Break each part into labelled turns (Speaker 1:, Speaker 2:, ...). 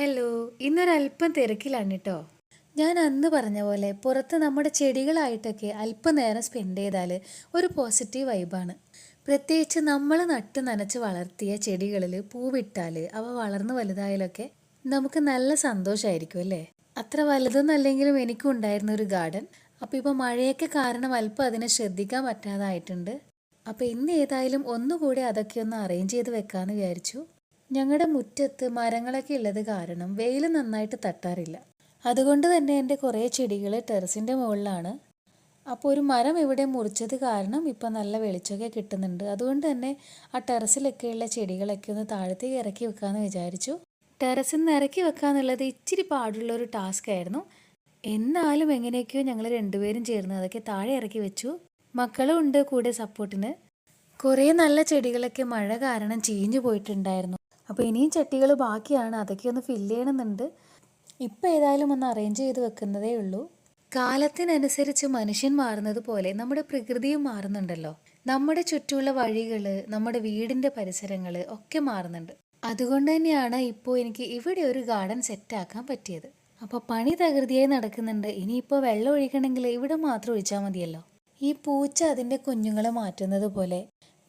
Speaker 1: Hello ഇന്നൊരല്പം തിരക്കിലാണ് കേട്ടോ ഞാൻ അന്ന് പറഞ്ഞ പോലെ പുറത്ത് നമ്മുടെ ചെടികളായിട്ടൊക്കെ അല്പനേരം സ്പെൻഡ് ചെയ്താൽ ഒരു പോസിറ്റീവ് വൈബാണ് പ്രത്യേകിച്ച് നമ്മൾ നട്ട് നനച്ച് വളർത്തിയ ചെടികളിൽ പൂവിട്ടാൽ അവ വളർന്ന് വലുതായാലൊക്കെ നമുക്ക് നല്ല സന്തോഷമായിരിക്കും അല്ലേ? അത്ര വലുതൊന്നല്ലെങ്കിലും എനിക്കും ഉണ്ടായിരുന്ന ഒരു ഗാർഡൻ അപ്പോൾ ഇപ്പോൾ മഴയൊക്കെ കാരണം അല്പം അതിനെ ശ്രദ്ധിക്കാൻ പറ്റാതായിട്ടുണ്ട്. അപ്പോൾ ഇന്ന് ഏതായാലും ഒന്നുകൂടി അതൊക്കെ ഒന്ന് അറേഞ്ച് ചെയ്ത് വെക്കാമെന്ന് വിചാരിച്ചു. ഞങ്ങളുടെ മുറ്റത്ത് മരങ്ങളൊക്കെ ഉള്ളത് കാരണം വെയിൽ നന്നായിട്ട് തട്ടാറില്ല. അതുകൊണ്ട് തന്നെ എന്റെ കുറേ ചെടികൾ ടെറസിന്റെ മുകളിലാണ്. അപ്പോൾ ഒരു മരം ഇവിടെ മുറിച്ചത് കാരണം ഇപ്പം നല്ല വെളിച്ചമൊക്കെ കിട്ടുന്നുണ്ട്. അതുകൊണ്ട് തന്നെ ആ ടെറസിലൊക്കെയുള്ള ചെടികളൊക്കെ ഒന്ന് താഴത്തേക്ക് ഇറക്കി വെക്കാമെന്ന് വിചാരിച്ചു. ടെറസിൽ നിന്ന് ഇറക്കി വെക്കാന്നുള്ളത് ഇച്ചിരി പാടുള്ള ഒരു ടാസ്ക് ആയിരുന്നു. എന്നാലും എങ്ങനെയൊക്കെയോ ഞങ്ങൾ രണ്ടുപേരും ചേർന്ന് അതൊക്കെ താഴെ ഇറക്കി വെച്ചു. മക്കളും ഉണ്ട് കൂടെ സപ്പോർട്ടിന്. കുറേ നല്ല ചെടികളൊക്കെ മഴ കാരണം ചീഞ്ഞു പോയിട്ടുണ്ടായിരുന്നു. അപ്പോൾ ഇനിയും ചട്ടികൾ ബാക്കിയാണ്. അതൊക്കെ ഒന്ന് ഫില്ല് ചെയ്യണമെന്നുണ്ട്. ഇപ്പം ഏതായാലും ഒന്ന് അറേഞ്ച് ചെയ്ത് വെക്കുന്നതേ ഉള്ളൂ. കാലത്തിനനുസരിച്ച് മനുഷ്യൻ മാറുന്നത് പോലെ നമ്മുടെ പ്രകൃതിയും മാറുന്നുണ്ടല്ലോ. നമ്മുടെ ചുറ്റുമുള്ള വഴികൾ നമ്മുടെ വീടിന്റെ പരിസരങ്ങൾ ഒക്കെ മാറുന്നുണ്ട്. അതുകൊണ്ട് തന്നെയാണ് ഇപ്പോൾ എനിക്ക് ഇവിടെ ഒരു ഗാർഡൻ സെറ്റാക്കാൻ പറ്റിയത്. അപ്പോൾ പണി തകൃതിയായി നടക്കുന്നുണ്ട്. ഇനിയിപ്പോൾ വെള്ളം ഒഴിക്കണമെങ്കിൽ ഇവിടെ മാത്രം ഒഴിച്ചാൽ മതിയല്ലോ. ഈ പൂച്ച അതിന്റെ കുഞ്ഞുങ്ങളെ മാറ്റുന്നത് പോലെ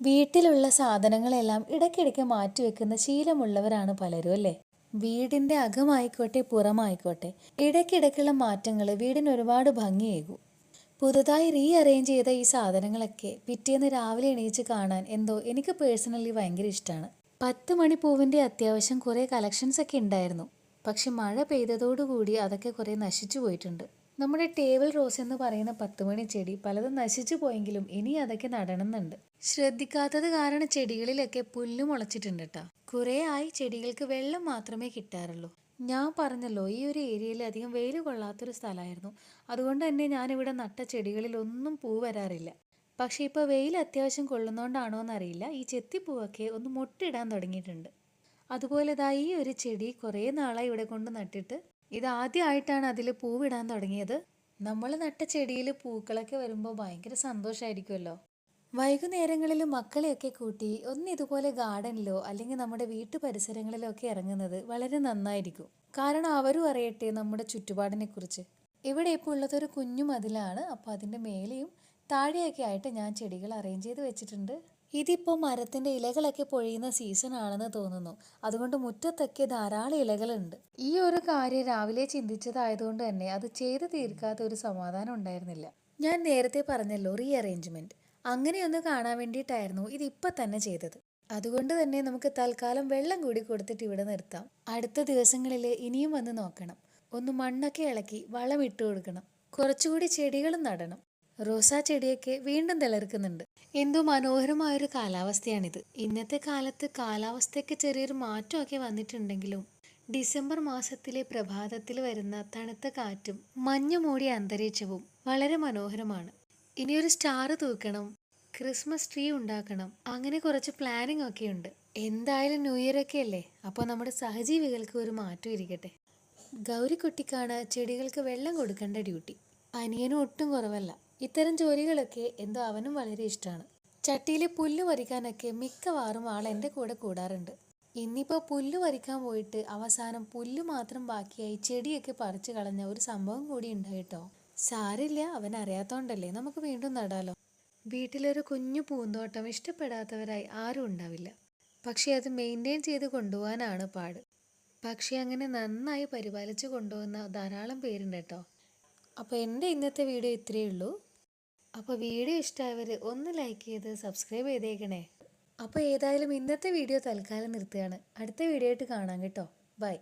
Speaker 1: വീട്ടിലുള്ള സാധനങ്ങളെല്ലാം ഇടയ്ക്കിടയ്ക്ക് മാറ്റി വെക്കുന്ന ശീലമുള്ളവരാണ് പലരും അല്ലേ? വീടിന്റെ അകമായിക്കോട്ടെ പുറമായിക്കോട്ടെ ഇടയ്ക്കിടയ്ക്കുള്ള മാറ്റങ്ങൾ വീടിന് ഒരുപാട് ഭംഗിയേകും. പുതുതായി റീ അറേഞ്ച് ചെയ്ത ഈ സാധനങ്ങളൊക്കെ പിറ്റേന്ന് രാവിലെ എണീച്ച് കാണാൻ എന്തോ എനിക്ക് പേഴ്സണലി ഭയങ്കര ഇഷ്ടമാണ് പത്ത് മണി പൂവിന്റെ അത്യാവശ്യം കുറേ കളക്ഷൻസ് ഒക്കെ ഉണ്ടായിരുന്നു. പക്ഷെ മഴ പെയ്തതോടുകൂടി അതൊക്കെ കുറേ നശിച്ചു പോയിട്ടുണ്ട്. നമ്മുടെ ടേബിൾ റോസ് എന്ന് പറയുന്ന പത്ത് മണി ചെടി പലതും നശിച്ചു പോയെങ്കിലും ഇനി അതൊക്കെ നടണമെന്നുണ്ട്. ശ്രദ്ധിക്കാത്തത് കാരണം ചെടികളിലൊക്കെ പുല്ല് മുളച്ചിട്ടുണ്ട് കേട്ടോ കുറേ ആയി ചെടികൾക്ക് വെള്ളം മാത്രമേ കിട്ടാറുള്ളൂ. ഞാൻ പറഞ്ഞല്ലോ ഈ ഒരു ഏരിയയിൽ അധികം വെയിൽ കൊള്ളാത്തൊരു സ്ഥലമായിരുന്നു. അതുകൊണ്ട് തന്നെ ഞാനിവിടെ നട്ട ചെടികളിലൊന്നും പൂ വരാറില്ല. പക്ഷേ ഇപ്പോൾ വെയിൽ അത്യാവശ്യം കൊള്ളുന്നോണ്ടാണോ എന്നറിയില്ല. ഈ ചെത്തിപ്പൂവൊക്കെ ഒന്ന് മുട്ടിടാൻ തുടങ്ങിയിട്ടുണ്ട്. അതുപോലെ ഈ ഒരു ചെടി കുറേ നാളായി ഇവിടെ കൊണ്ട് നട്ടിട്ട് ഇത് ആദ്യമായിട്ടാണ് അതിൽ പൂവിടാൻ തുടങ്ങിയത്. നമ്മൾ നട്ട ചെടിയിൽ പൂക്കളൊക്കെ വരുമ്പോൾ ഭയങ്കര സന്തോഷമായിരിക്കുമല്ലോ വൈകുന്നേരങ്ങളിൽ മക്കളെയൊക്കെ കൂട്ടി ഒന്ന് ഇതുപോലെ ഗാർഡനിലോ അല്ലെങ്കിൽ നമ്മുടെ വീട്ടു പരിസരങ്ങളിലോ ഒക്കെ ഇറങ്ങുന്നത് വളരെ നന്നായിരിക്കും. കാരണം അവരും അറിയട്ടെ നമ്മുടെ ചുറ്റുപാടിനെ കുറിച്ച് ഇവിടെ ഇപ്പോൾ ഉള്ളതൊരു കുഞ്ഞു മതിലാണ്. അപ്പോൾ അതിന്റെ മേലെയും താഴെയൊക്കെ ആയിട്ട് ഞാൻ ചെടികൾ അറേഞ്ച് ചെയ്ത് വെച്ചിട്ടുണ്ട്. ഇതിപ്പോൾ മരത്തിന്റെ ഇലകളൊക്കെ പൊഴിയുന്ന സീസണാണെന്ന് തോന്നുന്നു. അതുകൊണ്ട് മുറ്റത്തൊക്കെ ധാരാളം ഇലകളുണ്ട്. ഈ ഒരു കാര്യം രാവിലെ ചിന്തിച്ചതായതുകൊണ്ട് തന്നെ അത് ചെയ്തു തീർക്കാത്ത ഒരു സമാധാനം ഉണ്ടായിരുന്നില്ല. ഞാൻ നേരത്തെ പറഞ്ഞല്ലോ റീ അറേഞ്ച്മെന്റ് അങ്ങനെയൊന്ന് കാണാൻ വേണ്ടിയിട്ടായിരുന്നു ഇതിപ്പോൾ തന്നെ ചെയ്തത്. അതുകൊണ്ട് തന്നെ നമുക്ക് തൽക്കാലം വെള്ളം കൂടി കൊടുത്തിട്ട് ഇവിടെ നിർത്താം. അടുത്ത ദിവസങ്ങളിൽ ഇനിയും വന്ന് നോക്കണം. ഒന്ന് മണ്ണൊക്കെ ഇളക്കി വളം ഇട്ട് കൊടുക്കണം. കുറച്ചുകൂടി ചെടികളും നടണം. റോസാ ചെടിയൊക്കെ വീണ്ടും തിളർക്കുന്നുണ്ട്. എന്തോ മനോഹരമായൊരു കാലാവസ്ഥയാണിത്. ഇന്നത്തെ കാലത്ത് കാലാവസ്ഥയ്ക്ക് ചെറിയൊരു മാറ്റമൊക്കെ വന്നിട്ടുണ്ടെങ്കിലും ഡിസംബർ മാസത്തിലെ പ്രഭാതത്തിൽ വരുന്ന തണുത്ത കാറ്റും മഞ്ഞു മൂടിയ അന്തരീക്ഷവും വളരെ മനോഹരമാണ്. ഇനിയൊരു സ്റ്റാർ തൂക്കണം ക്രിസ്മസ് ട്രീ ഉണ്ടാക്കണം അങ്ങനെ കുറച്ച് പ്ലാനിങ് ഒക്കെ ഉണ്ട് എന്തായാലും ന്യൂ ഇയർ ഒക്കെ അല്ലേ? അപ്പോൾ നമ്മുടെ സഹജീവികൾക്ക് ഒരു മാറ്റം ഇരിക്കട്ടെ. ഗൗരിക്കുട്ടിക്കാണ് ചെടികൾക്ക് വെള്ളം കൊടുക്കേണ്ട ഡ്യൂട്ടി. അനിയനും ഒട്ടും കുറവല്ല. ഇത്തരം ജോലികളൊക്കെ എന്തോ അവനും വളരെ ഇഷ്ടമാണ്. ചട്ടിയിൽ പുല്ല് വരിക്കാനൊക്കെ മിക്കവാറും ആൾ എന്റെ കൂടെ കൂടാറുണ്ട്. ഇന്നിപ്പോൾ പുല്ല് വരിക്കാൻ പോയിട്ട് അവസാനം പുല്ല് മാത്രം ബാക്കിയായി ചെടിയൊക്കെ പറിച്ചു കളഞ്ഞ ഒരു സംഭവം കൂടി ഉണ്ടായിട്ടോ. സാരില്ല അവൻ അറിയാത്തോണ്ടല്ലേ നമുക്ക് വീണ്ടും നടാലോ. വീട്ടിലൊരു കുഞ്ഞു പൂന്തോട്ടം ഇഷ്ടപ്പെടാത്തവരായി ആരും ഉണ്ടാവില്ല. പക്ഷേ അത് മെയിന്റെയിൻ ചെയ്ത് കൊണ്ടുപോകാനാണ് പാട്. പക്ഷേ അങ്ങനെ നന്നായി പരിപാലിച്ച് കൊണ്ടുപോകുന്ന ധാരാളം പേരുണ്ട് കേട്ടോ. അപ്പോൾ എന്റെ ഇന്നത്തെ വീഡിയോ ഇത്രയേ ഉള്ളൂ. അപ്പോൾ വീഡിയോ ഇഷ്ടമായവർ ഒന്ന് ലൈക്ക് ചെയ്ത് സബ്സ്ക്രൈബ് ചെയ്തേക്കണേ. അപ്പോൾ ഏതായാലും ഇന്നത്തെ വീഡിയോ തൽക്കാലം നിർത്തുകയാണ്. അടുത്ത വീഡിയോ ആയിട്ട് കാണാം കേട്ടോ. ബൈ